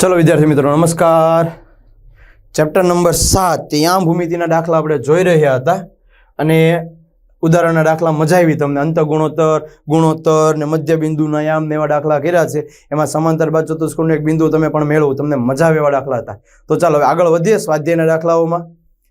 ચલો વિદ્યાર્થી મિત્રો, નમસ્કાર. ચેપ્ટર નંબર સાત યામ ભૂમિતિના દાખલા આપણે જોઈ રહ્યા હતા. અને ઉદાહરણના દાખલા મજા આવી તમને. અંત ગુણોત્તર ગુણોત્તર ને મધ્ય બિંદુના યામ ને એવા દાખલા કર્યા છે. એમાં સમાંતર બાદ ચતુષ્કોણનું એક બિંદુ તમે પણ મેળવો, તમને મજા આવે એવા દાખલા હતા. તો ચાલો આગળ વધીએ સ્વાધ્યાયના દાખલાઓમાં.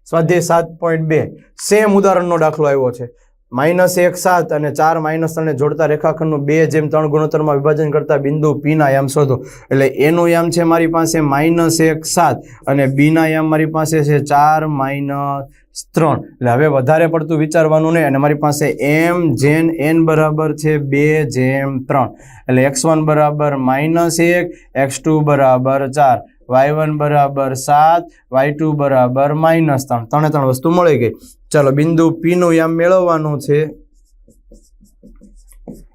સ્વાધ્યાય સાત પોઈન્ટ બે. સેમ ઉદાહરણનો દાખલો આવ્યો છે. માઇનસ એક સાત અને ચાર માઇનસ ત્રણને જોડતા રેખાખંડનું બે જેમ ત્રણ ગુણોત્તરમાં વિભાજન કરતા બિંદુ પીના યામ શોધો. એટલે એનું યામ છે મારી પાસે માઇનસ એક સાત અને બીના યામ મારી પાસે છે ચાર માઇનસ ત્રણ. એટલે હવે વધારે પડતું વિચારવાનું નહીં, અને મારી પાસે એમ જેન એન બરાબર છે બે જેમ ત્રણ. એટલે એક્સ વન બરાબર માઇનસ એક એક્સ ટુ બરાબર ચાર. વાય વન બરાબર સાત, વાય ટુ બરાબર માઇનસ ત્રણ. ત્રણે ત્રણ વસ્તુ મળી ગઈ. ચલો, બિંદુ પી નું યામ મેળવવાનું છે.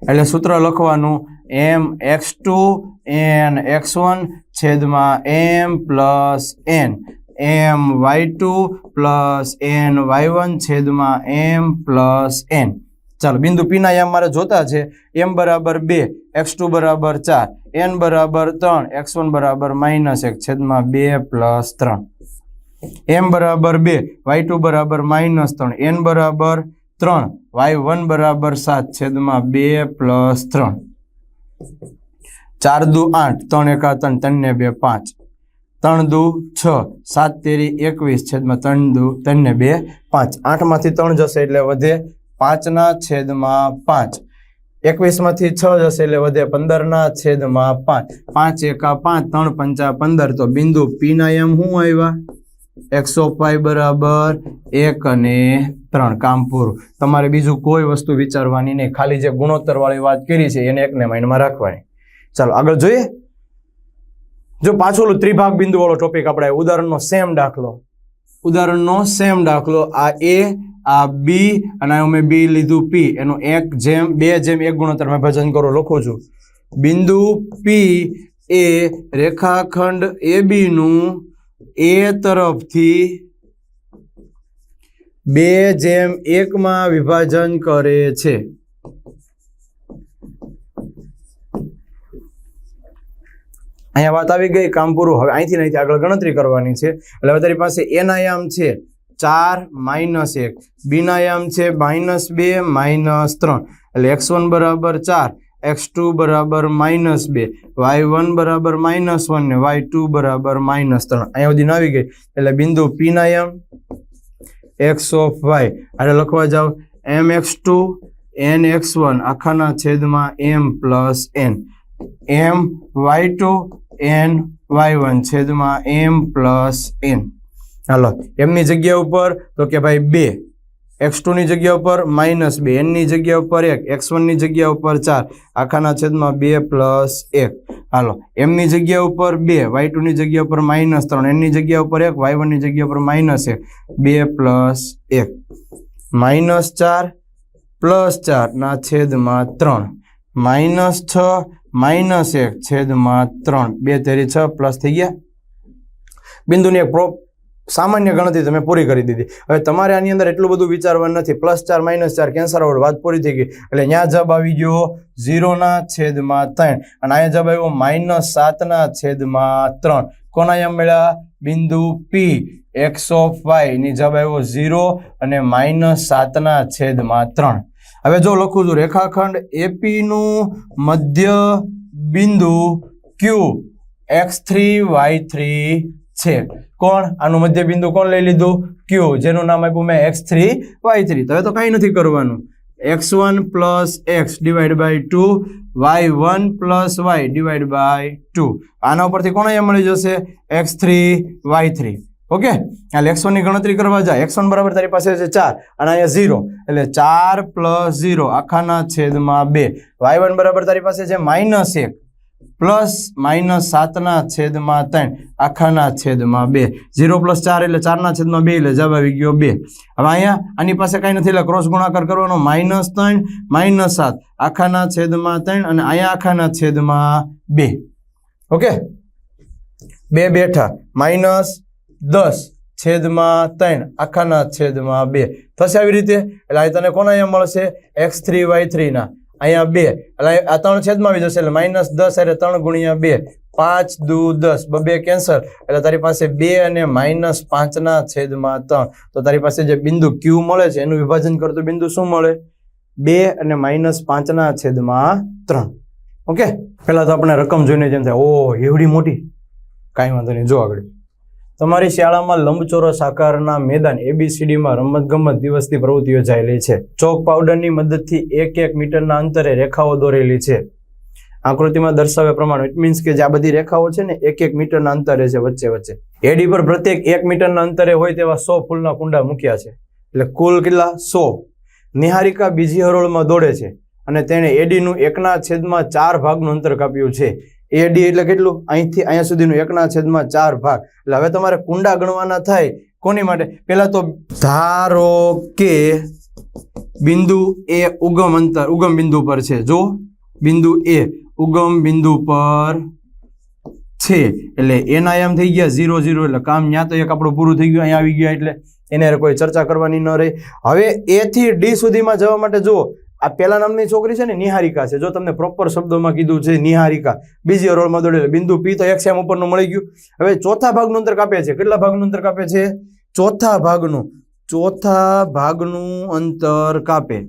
એટલે સૂત્ર લખવાનું m x two n x one છેદમાં m plus n m y two plus n y one છેદમાં એમ પ્લસ એન ચાલો, બિંદુ પીના એમ મારે જોતા છે. એમ બરાબર બે એક્સ ટુ બરાબર ચાર એન બરાબર ત્રણ એક્સ વન બરાબર માઇનસ એક છેદમાં બે પ્લસ ત્રણ. એમ બરાબર બે વાય ટુ બરાબર માઇનસ ત્રણ. એન બરાબર ત્રણ વાય વન બરાબર સાત છેદમાં બે પ્લસ ત્રણ. ચાર દુ આઠ, ત્રણ એકા ત્રણ ત્રણ ને બે પાંચ. ત્રણ દુ છ, સાત તેરી એકવીસ છેદમાં ત્રણ દુ ત્રણ ને બે પાંચ. આઠમાંથી ત્રણ જશે એટલે વધે પાંચના છેદમાં પાંચ. એકવીસમાંથી છ જશે એટલે વધે પંદરના છેદમાં પાંચ. પાંચ એકા પાંચ, ત્રણ પંચા પંદર. તો બિંદુ પીના એમ શું આવ્યા? એકસો પાઈ બરાબર એક અને ત્રણ. કામ પૂરું તમારે બીજું કોઈ વસ્તુ વિચારવાની નહીં. ખાલી જે ગુણોત્તર વાળી વાત કરી છે, એને એકને માઇન્ડમાં રાખવાની. ચાલો, આગળ જોઈએ. જો પાછું ત્રિભાગ બિંદુ વાળો ટોપિક આપણે ઉદાહરણનો સેમ દાખલો. ઉદાહરણનો સેમ દાખલો આ એ આ બી અને અમે બી લીધું પી એનું એક જેમ, બે જેમ એક ગુણોત્તરમાં ભજન કરો, લખું છું. બિંદુ પી એ રેખાખંડ એ બીનું એ તરફથી બે જેમ એકમાં વિભાજન કરે છે. અહીંયા વાત આવી ગઈ કામ પૂરું. હવે અહીંથી અહીંથી આગળ ગણતરી કરવાની છે. એટલે હવે તારી પાસે એના યામ છે. ચાર માઇનસ એક. બીના એમ છે માઇનસ બે, માઇનસ ત્રણ. એટલે એક્સ વન બરાબર ચાર, એક્સ ટુ બરાબર માઇનસ બે. વાય વન બરાબર માઇનસ વન ને વાય ટુ બરાબર માઇનસ ત્રણ. અહીંયા સુધી આવી ગઈ. એટલે બિંદુ પીના એમ એક્સ ઓફ વાય એટલે લખવા જાઓ. M x two n x one. આખાના છેદમાં m plus n m y two n y one. છેદમાં એમ પ્લસ એન હાલો એમની જગ્યા ઉપર તો કે ભાઈ બે એક્સ ટુની જગ્યા ઉપર માઇનસ બે એનની જગ્યા ઉપર એક એક્સ વનની જગ્યા ઉપર ચાર, આખાના છેદમાં બે પ્લસ એક. હાલો એમની જગ્યા ઉપર બે વાય ટુની જગ્યા ઉપર માઇનસ ત્રણ એનની જગ્યા ઉપર એક વાય વનની જગ્યા ઉપર માઇનસ એક. બે પ્લસ એક. માઇનસ ચાર પ્લસ ચારના છેદમાં ત્રણ. માઇનસ છ માઇનસ એક, છેદમાં ત્રણ. બે તેરી છ પ્લસ થઈ ગયા. બિંદુની એક પ્રો સામાન્ય ગણતરી તમે પૂરી કરી દીધી. હવે તમારે આની અંદર એટલું બધું વિચારવાનું નથી. પ્લસ ચાર માઇનસ ચાર કેન્સર આવડ વાત પૂરી થઈ ગઈ. એટલે અહીંયા જવાબ આવી ગયો ઝીરોના છેદમાં ત્રણ. અને અહીંયા જવાબ આવ્યો માઇનસ સાતના છેદમાં ત્રણ. કોના એમ મળ્યા? બિંદુ પી એક્સ ઓફ વાયની જવાબ આવ્યો ઝીરો અને માઇનસ સાતના છેદમાં ત્રણ. હવે જો લખું છું, રેખાખંડ એપીનું મધ્ય બિંદુ Q x three y three છે. કોણ? આનું મધ્ય બિંદુ કોણ લઈ લીધું? ક્યુ જેનું નામ આપ્યું મેં એક્સ થ્રી વાય થ્રી હવે તો કાંઈ નથી કરવાનું. X one plus x divide by two y one plus y divide by two આના ઉપરથી કોણ અહીંયા મળી જશે? X three y three okay? એટલે એક્સ વનની ગણતરી કરવા જાય એક્સ વન બરાબર તારી પાસે છે ચાર. અને અહીંયા ઝીરો એટલે ચાર પ્લસ ઝીરો આખાના છેદમાં બે. વાય વન બરાબર તારી પાસે છે માઇનસ એક. પ્લસ માઇનસ સાતના છેદમાં ત્રણ, આખાના છેદમાં બે. ઝીરો પ્લસ ચાર એટલે ચારના છેદમાં બે એટલે જવાબ આવી ગયો બે. હવે અહીંયા આની પાસે કાંઈ નથી, એટલે ક્રોસ ગુણાકાર કરવાનો. માઇનસ ત્રણ, માઇનસ સાત. આખાના છેદમાં ત્રણ અને અહીંયા આખાના છેદમાં બે. ઓકે? બે બેઠા. માઇનસ દસ, છેદમાં ત્રણ, આખાના છેદમાં બે. થશે આવી રીતે? એટલે અહીં તને કોના અહીંયા મળશે? એક્સ થ્રી વાય થ્રીના. અહીંયા બે. એટલે આ ત્રણ છેદમાં આવી જશે એટલે માઇનસ દસ એટલે ત્રણ ગુણ્યા બે. પાંચ દુ દસ. બબે કેન્સલ. એટલે તારી પાસે બે અને માઇનસ પાંચના છેદમાં ત્રણ. તો તારી પાસે જે બિંદુ ક્યુ મળે છે, એનું વિભાજન કરતું બિંદુ શું મળે? બે અને માઇનસ પાંચના છેદમાં ત્રણ. ઓકે પહેલાં તો આપણે રકમ જોઈને જેમ થાય ઓ એવડી મોટી. કાંઈ વાંધો નહીં. જો આગળ. તમારી શાળામાં લંબચોરસ આકારના મેદાન એબીસીડીમાં રમતગમત દિવસની પ્રવૃત્તિ યોજાયેલી છે. ચોક પાવડરની મદદથી એક એક મીટરના અંતરે રેખાઓ દોરેલી છે. આકૃતિમાં દર્શાવ્યા પ્રમાણે ઇટ મીન્સ કે જે આ બધી રેખાઓ છે ને એક એક મીટરના અંતરે છે વચ્ચે વચ્ચે. એડી પર પ્રત્યેક એક મીટરના અંતરે હોય તેવા સો ફૂલના કુંડા મૂક્યા છે. એટલે કુલ કેટલા? સો. નિહારિકા બીજી હરોળમાં દોડે છે અને તેણે એડીનું એકના છેદમાં ચાર ભાગનું અંતર કાપ્યું છે. એડી એટલે કેટલું? અહીંથી અહીંયા સુધીનું એકના છેદમાં ચાર ભાગ. એટલે હવે તમારે કુંડા ગણવાના થાય કોની માટે? પહેલાં તો ધારો કે બિંદુ એ ઉગમ અંતર, ઉગમ બિંદુ પર છે. જો બિંદુ એ ઉગમ બિંદુ પર છે, એટલે એના એમ થઈ ગયા ઝીરો ઝીરો. એટલે કામ ત્યાં તો એક આપણું પૂરું થઈ ગયું, અહીંયા આવી ગયા એટલે એને કોઈ ચર્ચા કરવાની ન રહી. હવે એથી ડી સુધીમાં જવા માટે જુઓ આ પેલા નામની છોકરી છે ને, નિહારિકા છે. જો તમને પ્રોપર શબ્દોમાં કીધું છે, નિહારિકા. બીજી રોલમાં દોડેલી. બિંદુ પી તો એક સેમ ઉપરનું મળી ગયું. હવે ચોથા ભાગનું અંતર કાપે છે. કેટલા ભાગનું અંતર કાપે છે? ચોથા ભાગનું. ચોથા ભાગનું અંતર કાપે.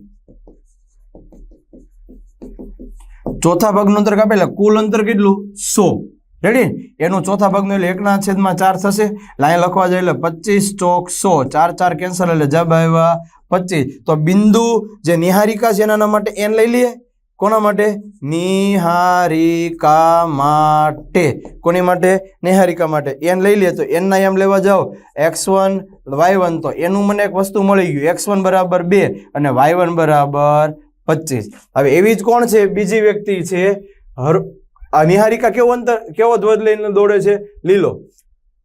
ચોથા ભાગનું અંતર કાપે એટલે કુલ અંતર કેટલું? સો. રેડી એનું ચોથા ભાગનું એટલે એકના છેદમાં ચાર થશે. લાઈન લખવા જાય એટલે પચીસ ચોક સો. ચાર ચાર કેન્સલ એટલે જબ આવ્યા પચીસ. તો બિંદુ જે નિહારિકા છે એના માટે એન લઈ લઈએ. કોના માટે? નિહારિકા માટે. કોની માટે? નિહારિકા માટે. એન લઈ લે તો એનના એમ લેવા જાઓ. X one, y one. તો એનું મને એક વસ્તુ મળી ગયું. એક્સ વન બરાબર બે અને વાય વન બરાબર પચીસ. હવે એવી જ કોણ છે? બીજી વ્યક્તિ છે. હર આ નિહારિકા કેવો અંતર કેવો ધ્વજ લઈને દોડે છે? લીલો.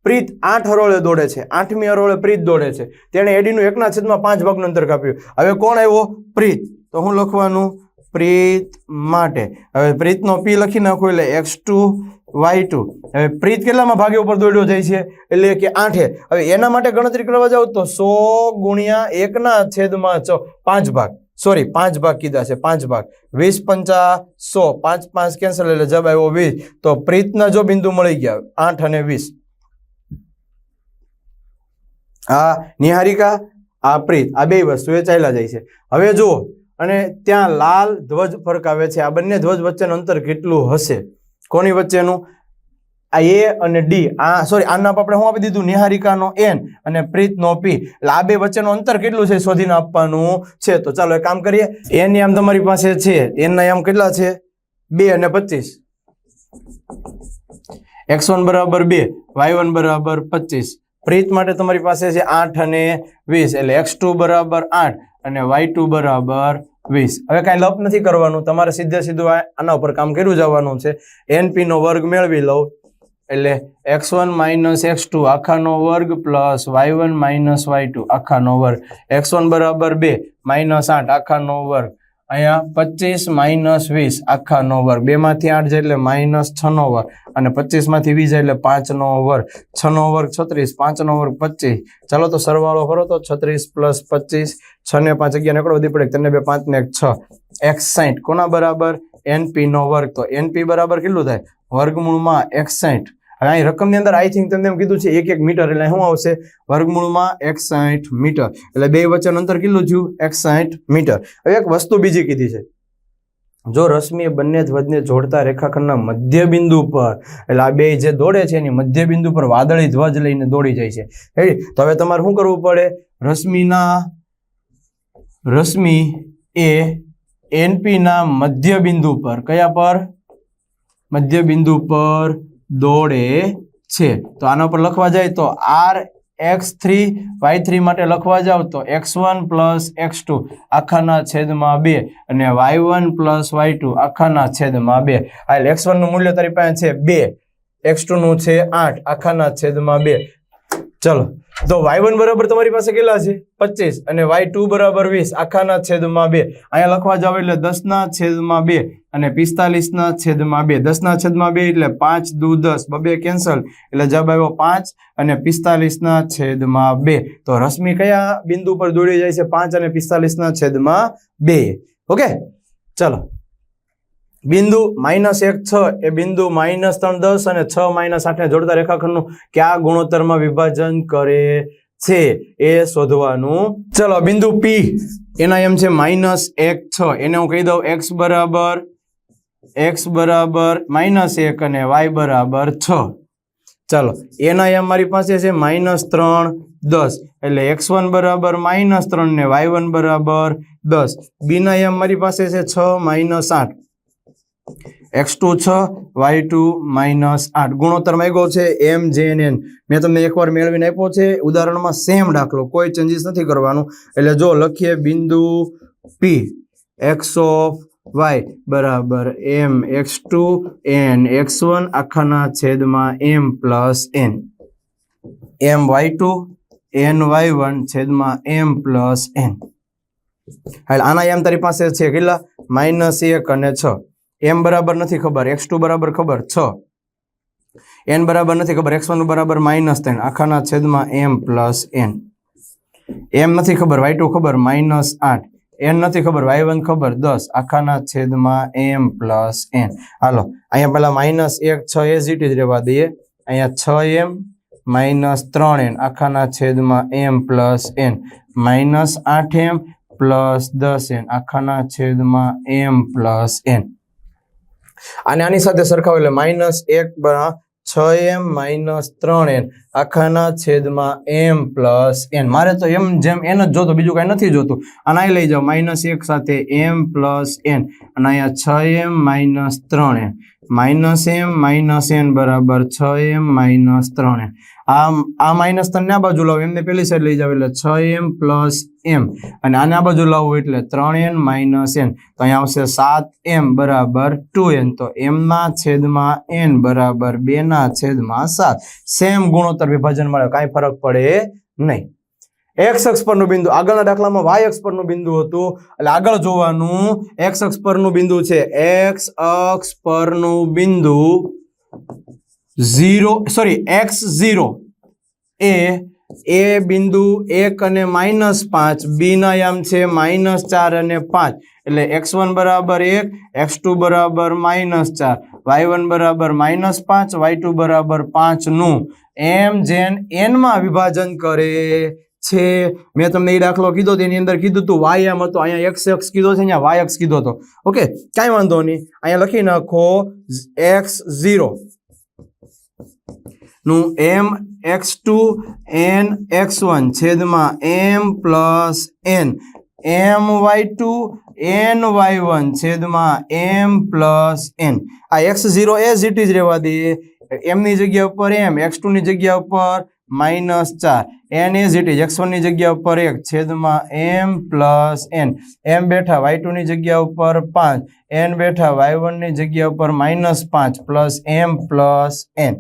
પ્રીત આઠ હરોળે દોડે છે. આઠમી હરોળે પ્રીત દોડે છે. તેણે એડીનું એકના છેદમાં પાંચ ભાગનું અંતર કાપ્યું. હવે કોણ આવ્યો? પ્રીત. તો હું લખવાનું? પ્રીત માટે. હવે પ્રીતનો પી લખી નાખું એટલે એક્સ ટુ વાય ટુ. હવે પ્રીત કેટલામાં ભાગે ઉપર દોડ્યો જાય છે? એટલે કે આઠે. હવે એના માટે ગણતરી કરવા જાવ તો સો ગુણ્યા એકના છેદમાં ચો પાંચ ભાગ. સોરી પાંચ ભાગ કીધા છે, પાંચ ભાગ. વીસ પંચા સો, પાંચ પાંચ કેન્સલ એટલે જવાબ આવ્યો વીસ. તો પ્રીતના જો બિંદુ મળી ગયા, આઠ અને વીસ. આ નિહારિકા, આ પ્રીત, આ બે વસ્તુ એ ચાલ્યા જાય છે. હવે જુઓ, અને ત્યાં લાલ ધ્વજ ફરકાવે છે. આ બંને ધ્વજ વચ્ચેનું અંતર કેટલું હશે? કોની વચ્ચેનું? આ એ અને ડી. આ સોરી આના આપણે શું આપી દીધું? નિહારિકાનો એન અને પ્રીતનો પી. એટલે આ બે વચ્ચેનું અંતર કેટલું છે? શોધીને આપવાનું છે. તો ચાલો એક કામ કરીએ. એની આમ તમારી પાસે છે. એનના આમ કેટલા છે? બે અને પચીસ. એક્સ વન બરાબર બે વાય વન બરાબર પચીસ. પ્રીત માટે તમારી પાસે છે આઠ અને વીસ. એટલે એક્સ ટુ બરાબર આઠ અને વાય ટુ બરાબર વીસ. હવે કાંઈ લપ નથી કરવાનું. તમારે સીધે સીધું આના ઉપર કામ કર્યું જવાનું છે. એનપીનો વર્ગ મેળવી લઉં. એટલે x one minus x two આખાનો વર્ગ plus y one minus y two આખાનો વર્ગ. એક્સ વન બરાબર બે માઇનસ આઠ આખાનો વર્ગ. અહીંયા પચીસ માઇનસ વીસ આખાનો વર્ગ. બેમાંથી આઠ જાય એટલે માઇનસ છનો વર્ગ. અને પચીસમાંથી વીસ એટલે પાંચનો વર્ગ. છનો વર્ગ છત્રીસ પાંચનો વર્ગ પચીસ. ચાલો તો સરવાળો કરો તો છત્રીસ પ્લસ પચીસ, છ ને પાંચ અગિયાર એકડો વધી પડે તને બે, પાંચ ને એક, છ. એકસાઠ કોના બરાબર? એનપી નો વર્ગ. તો એનપી બરાબર કેટલું થાય? વર્ગમૂળમાં એકસાઠ હવે અહીં રકમની અંદર આઈ થિંક તમને એમ કીધું છે એક એક મીટર એટલે શું આવશે? વર્ગમૂળમાં એકસાઠ મીટર. એટલે બે વચ્ચેનું અંતર કેટલું થયું? એકસાઠ મીટર. હવે એક વસ્તુ બીજી કીધી છે. જો રશ્મિ એ બંને ધ્વજને જોડતા રેખાખંડના મધ્ય બિંદુ પર, એટલે આ બે જે દોડે છે એની મધ્ય બિંદુ પર વાદળી ધ્વજ લઈને દોડી જાય છે. રેડી? તો હવે તમારે શું કરવું પડે? રશ્મિના, રશ્મિ એ એનપીના મધ્ય બિંદુ પર, કયા પર? મધ્ય બિંદુ પર દોડે છે. તો આના પર લખવા જાય તો R x three, y three માટે લખવા જાવ તો x one plus x two આખાના છેદમાં બે અને y one plus y two આખાના છેદમાં બે. આ એક્સ વનનું મૂલ્ય તારી પાસે છે બે. એક્સ ટુનું છે આઠ, આખાના છેદમાં બે. ચલો. તો વાય વન બરાબર તમારી પાસે કેટલા છે? પચીસ. અને વાય ટુ બરાબર વીસ. આખાના છેદમાં બે. અહીંયા લખવા જાવ એટલે દસના છેદમાં બે અને પિસ્તાલીસના છેદમાં બે. દસના છેદમાં બે એટલે પાંચ દુ દસ. બબે કેન્સલ એટલે જવાબ આવ્યો પાંચ અને પિસ્તાલીસના છેદમાં બે. તો રશ્મિ કયા બિંદુ પર દોડી જાય છે? પાંચ અને પિસ્તાલીસના છેદમાં બે. ઓકે? ચલો. બિંદુ માઇનસ એક છ એ બિંદુ માઇનસ ત્રણ દસ અને છ માઇનસ આઠને જોડતા રેખાખંડનું કયા ગુણોત્તરમાં વિભાજન કરે છે એ શોધવાનું. ચલો, બિંદુ પી એના એમ છે માઇનસ એક છ. એને હું કહી દઉં એક્સ બરાબર એક્સ બરાબર, માઇનસ એક અને વાય બરાબર છ. ચાલો, એના એમ મારી પાસે છે માઇનસ ત્રણ દસ. એટલે એક્સ વન બરાબર, માઇનસ ત્રણ ને વાય વન બરાબર દસ. બીના એમ મારી પાસે છે છ માઇનસ આઠ. એક્સ ટુ છ, વાય ટુ માઇનસ આઠ. ગુણોત્તર માંગ્યો છે એમ જેન એન. મેં તમને એકવાર મેળવીને આપ્યો છે, ઉદાહરણમાં સેમ દાખલો, કોઈ ચેન્જીસ નથી કરવાનું. એટલે જો લખીએ બિંદુ પી એક્સ ઓફ વાય બરાબર, m, x two n, x one આખાના છેદમાં m plus n. M y two, n y one છેદમાં એમ પ્લસ એન. એટલે આના એમ તારી પાસે છે કેટલા? માઇનસ એક અને છ. એમ બરાબર નથી ખબર, એક્સ ટુ બરાબર ખબર, છ. એન બરાબર નથી ખબર, એક્સ વન બરાબર માઇનસ ત્રણ, આખાના છેદમાં એમ પ્લસ એન. એમ નથી ખબર, વાય ટુ ખબર, માઇનસ આઠ. એન નથી ખબર, વાય વન ખબર, દસ, આખાના છેદમાં એમ પ્લસ એન. હાલો, અહીંયા પહેલાં માઇનસ એક, છ, એ જ જ રહેવા દઈએ. અહીંયા છ એમ, માઇનસ ત્રણ એન, આખાના છેદમાં એમ પ્લસ એન. માઇનસ આઠ એમ, પ્લસ દસ એન, આખાના છેદમાં એમ પ્લસ એન. અને આની સાથે સરખાવો એટલે માઇનસ એક છ એમ માઇનસ ત્રણ એન. આખાના છેદમાં એમ પ્લસ એન. મારે તો એમ જેમ એન જ જોતો, બીજું કાંઈ નથી જોતું. અને અહીં લઈ જાઓ, માઇનસ એક સાથે એમ પ્લસ એન. અને અહીંયા છ એમ માઇનસ ત્રણ n. Minus m, minus n બરાબર છ એમ, માઇનસ ત્રણ એન આ આ માઇનસ ત્રણને આ બાજુ લાવો. એમને પેલી સાઈડ લઈ જાવ એટલે છ એમ પ્લસ એમ. અને આને આ બાજુ લાવવું એટલે ત્રણ એન માઇનસ એન. તો અહીંયા આવશે સાત એમ બરાબર ટુ એન. તો એમના છેદમાં એન બરાબર બેના છેદમાં સાત. સેમ ગુણોત્તર વિભાજન મળે. કાંઈ ફરક પડે નહીં. એક્સ અક્ષ પરનું બિંદુ. આગળના દાખલામાં વાય અક્ષ પરનું બિંદુ હતું. એટલે આગળ જોવાનું. એક્સ અક્ષ પરનું બિંદુ છે. એક્સ અક્ષ પરનું બિંદુ ઝીરો સોરી એક્સ ઝીરો. એ એ બિંદુ એક અને માઇનસ પાંચ. બીના યામ છે માઇનસ ચાર અને પાંચ. એટલે એક્સ વન બરાબર એક એક્સ ટુ બરાબર માઇનસ ચાર. વાય વન બરાબર માઇનસ પાંચ વાય ટુ બરાબર પાંચનું એમ જેન એનમાં વિભાજન કરે છે. મેં તમને એ દાખલો કીધો તેની અંદર કીધું તું વાય એમ હતો. અહીંયા એક્સ એક્સ કીધો છે અહીંયા વાય એક્સ કીધો હતો. ઓકે કાંઈ વાંધો નહીં. અહીંયા લખી નાખો એક્સ ઝીરો નું m x two n x one છેદમાં m plus n m y two n y one છેદમાં એમ પ્લસ એન આ એક્સ ઝીરો એ જ જ રહેવા દઈએ એમની જગ્યા ઉપર એમ એક્સ ટુની જગ્યા ઉપર માઇનસ ચાર. N is it is x વનની જગ્યા ઉપર એક, છેદમાં એમ પ્લસ એન એમ બેઠા વાય ટુની જગ્યા ઉપર પાંચ એન બેઠા વાય વનની જગ્યા ઉપર માઇનસ પાંચ પ્લસ એમ પ્લસ એન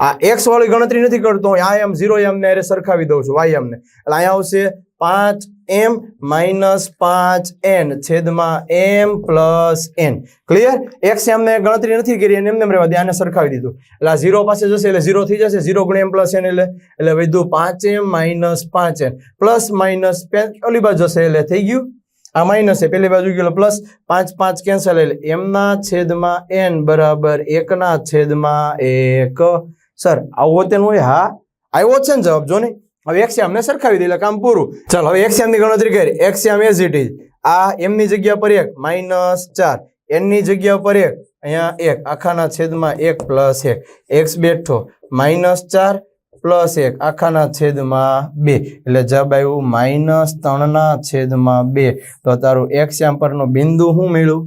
આ એક્સ વાળી ગણતરી નથી કરતો, હું આ એમ ઝીરો એમ ને સરખાવી દઉં છું વાય એમને એટલે અહીંયા આવશે પાંચ એમ માઇનસ પાંચ એન છેદમાં m plus n. Clear x m ને ગણતરી નથી કરી, એને એમને એમ રહેવા દે, આને સરખાવી દીધું. એટલે આ ઝીરો પાસે જશે, એટલે ઝીરો થઈ જશે, ઝીરો ગુણ એમ પ્લસ એટલે એટલે વધ્યું પાંચ એમ માઇનસ પાંચ એન. પ્લસ માઇનસ ઓલી બાજુ જશે એટલે થઈ ગયું. આ માઇનસ છે, પેલી બાજુ ગયેલો પ્લસ પાંચ પાંચ કેન્સલ એટલે એમના છેદમાં એન બરાબર એકના છેદમાં એક. સર આવું તેનું હોય હા. આવ્યો છે ને જવાબ જો ને હવે એક્સયામ ને સરખાવી દે કામ પૂરું. ચાલો, હવે એક્સયામની ગણતરી કરી. એક્સયામ એઝ ઇટ ઇઝ આ એમની જગ્યા પર એક માઇનસ ચાર. એનની જગ્યા પર એક, અહીંયા એક. આખાના છેદમાં એક પ્લસ એક. એક્સ બેઠો. માઇનસ ચાર પ્લસ એક. આખાના છેદમાં બે. એટલે જવાબ આવ્યું માઇનસ ત્રણના છેદમાં બે. તો તારું એક્સ્યામ પરનું બિંદુ શું મળ્યું?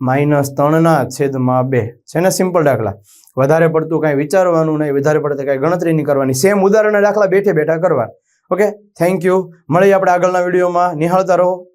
માઇનસ ત્રણના છેદમાં બે. છે ને? સિમ્પલ દાખલા. વધારે પડતું કાંઈ વિચારવાનું નહીં, વધારે પડતું કાંઈ ગણતરી નહીં કરવાની. સેમ ઉદાહરણના દાખલા બેઠે બેઠા કરવા. ઓકે? Thank you. મળીએ આપણે આગળના વિડીયોમાં. નિહાળતા રહો.